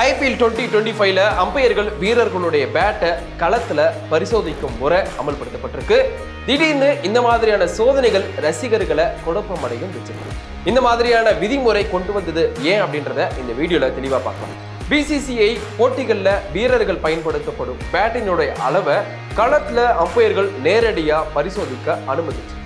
IPL twenty twenty ஃபைவ்ல அம்பையர்கள் வீரர்களுடைய பேட்டை களத்தில் பரிசோதிக்கும் முறை அமல்படுத்தப்பட்டிருக்கு. திடீர்னு இந்த மாதிரியான சோதனைகள் ரசிகர்களை குழப்பமடையும் வச்சிருக்கு இந்த மாதிரியான விதிமுறை கொண்டு வந்தது ஏன் அப்படின்றத இந்த வீடியோல தெளிவாக பார்க்கலாம். பிசிசிஐ போட்டிகளில் வீரர்கள் பயன்படுத்தப்படும் பேட்டினுடைய அளவை களத்தில் அம்பையர்கள் நேரடியாக பரிசோதிக்க அனுமதிச்சு.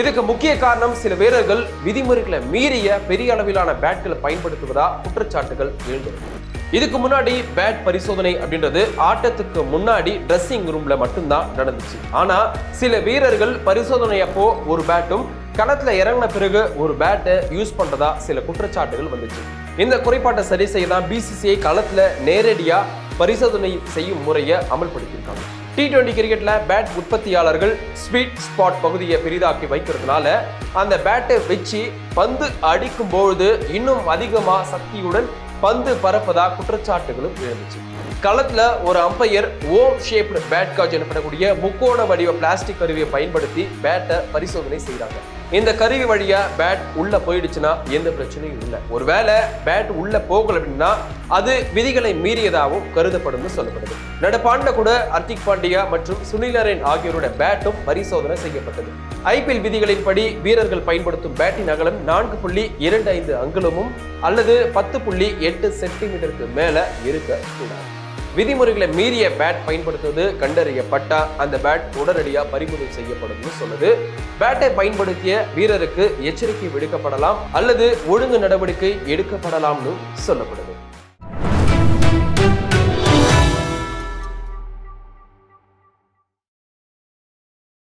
இதுக்கு முக்கிய காரணம் சில வீரர்கள் விதிமுறைகளை மீறிய பெரிய அளவிலான பேட்களை பயன்படுத்துவதா குற்றச்சாட்டுகள் எழுந்திருக்கு. இதுக்கு முன்னாடி பேட் பரிசோதனை அப்படின்றது ஆட்டத்துக்கு முன்னாடி ட்ரெஸ்ஸிங் ரூம்ல மட்டும்தான் நடந்துச்சு. ஆனா சில வீரர்கள் பரிசோதனை அப்போ ஒரு பேட்டும் களத்துல இறங்கின பிறகு ஒரு பேட்டை யூஸ் பண்றதா சில குற்றச்சாட்டுகள் வந்துச்சு. இந்த குறைபாட்டை சரி செய்ய தான் பிசிசிஐ களத்துல நேரடியா பரிசோதனை செய்யும் முறையை அமல்படுத்தியிருக்காங்க. டி டுவெண்ட்டி கிரிக்கெட்ல பேட் உற்பத்தியாளர்கள் ஸ்வீட் ஸ்பாட் பகுதியை பெரிதாக்கி வைக்கிறதுனால அந்த பேட்டை வச்சு பந்து அடிக்கும் பொழுது இன்னும் அதிகமா சக்தியுடன் பந்து பறப்பதா குற்றச்சாட்டுகளும் எழுந்துச்சு. களத்துல ஒரு அம்பையர் ஓம் ஷேப்டு பேட் காஜ் எனப்படக்கூடிய முக்கோண வடிவ பிளாஸ்டிக் கருவியை பயன்படுத்தி பேட்டை பரிசோதனை செய்கிறாங்க இந்த கருவி வழியா பேட் உள்ள போயிடுச்சுன்னா எந்த பிரச்சனையும் இல்லை. ஒருவேளை பேட் உள்ள போகல அப்படின்னா அது விதிகளை மீறியதாகவும் கருதப்படும்னு சொல்லப்படுது. நடப்பாண்ட கூட ஹர்திக் பாண்டியா மற்றும் சுனில் நரேன் ஆகியோரோட பேட்டும் பரிசோதனை செய்யப்பட்டது. ஐபிஎல் விதிகளின்படி வீரர்கள் பயன்படுத்தும் பேட்டின் அகலம் நான்கு புள்ளி இரண்டு ஐந்து அங்குலமும் அல்லது பத்து புள்ளி எட்டு சென்டிமீட்டருக்கு மேல இருக்க கூடாது. விதிமுறைகளை மீறிய பேட் பயன்படுத்துவது கண்டறியப்பட்டா அந்த பேட் உடனடியாக பறிமுதல் செய்யப்படும்னு சொல்லுது. பேட்டை பயன்படுத்திய வீரருக்கு எச்சரிக்கை விடுக்கப்படலாம் அல்லது ஒழுங்கு நடவடிக்கை எடுக்கப்படலாம்னு சொல்லப்படுது.